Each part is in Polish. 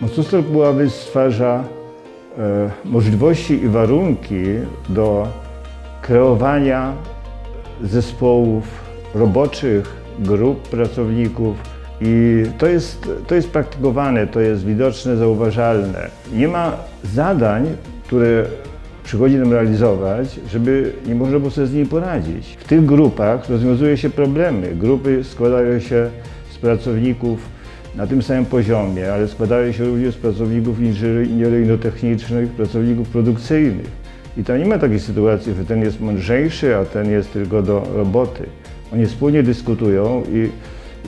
Mostoster Puławy stwarza e, możliwości i warunki do kreowania zespołów roboczych, grup pracowników i to jest, to jest praktykowane, to jest widoczne, zauważalne. Nie ma zadań, które przychodzi nam realizować, żeby nie można było sobie z nimi poradzić. W tych grupach rozwiązuje się problemy. Grupy składają się z pracowników na tym samym poziomie, ale składają się również z pracowników inżynieryjno-technicznych, pracowników produkcyjnych. I tam nie ma takiej sytuacji, że ten jest mądrzejszy, a ten jest tylko do roboty. Oni wspólnie dyskutują i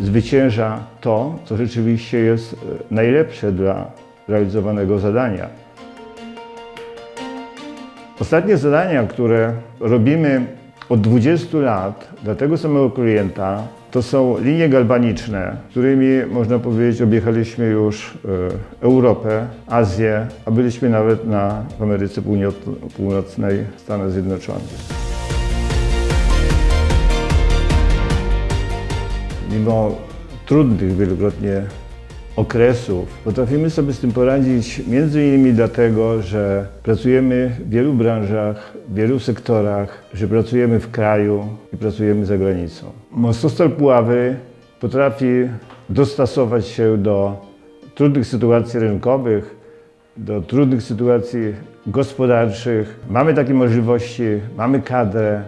zwycięża to, co rzeczywiście jest e, najlepsze dla realizowanego zadania. Ostatnie zadania, które robimy od 20 lat dla tego samego klienta, to są linie galwaniczne, którymi można powiedzieć objechaliśmy już e, Europę, Azję, a byliśmy nawet na, Ameryce Północnej, Stanach Zjednoczonych. Mimo trudnych wielokrotnie okresów potrafimy sobie z tym poradzić między innymi dlatego, że pracujemy w wielu branżach, w wielu sektorach, że pracujemy w kraju i pracujemy za granicą. Mostostal Puławy potrafi dostosować się do trudnych sytuacji rynkowych, do trudnych sytuacji gospodarczych. Mamy takie możliwości, mamy kadrę,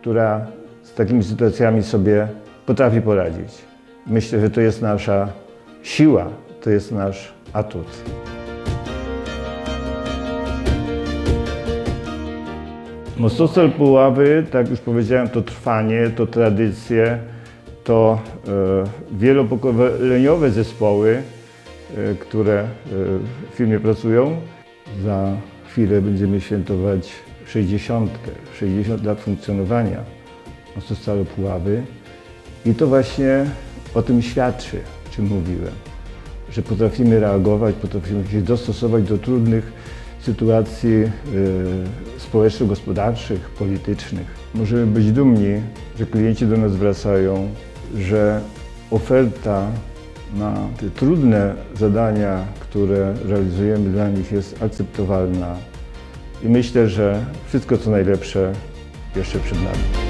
która z takimi sytuacjami sobie potrafi poradzić. Myślę, że to jest nasza siła, to jest nasz atut. Mostostal Puławy, tak jak już powiedziałem, to trwanie, to tradycje, to e, wielopokoleniowe zespoły, e, które e, w firmie pracują. Za chwilę będziemy świętować 60, 60 lat funkcjonowania Mostostalu Puławy. I to właśnie o tym świadczy, czym mówiłem, że potrafimy reagować, potrafimy się dostosować do trudnych sytuacji y, społeczno-gospodarczych, politycznych. Możemy być dumni, że klienci do nas wracają, że oferta na te trudne zadania, które realizujemy dla nich jest akceptowalna i myślę, że wszystko co najlepsze jeszcze przed nami.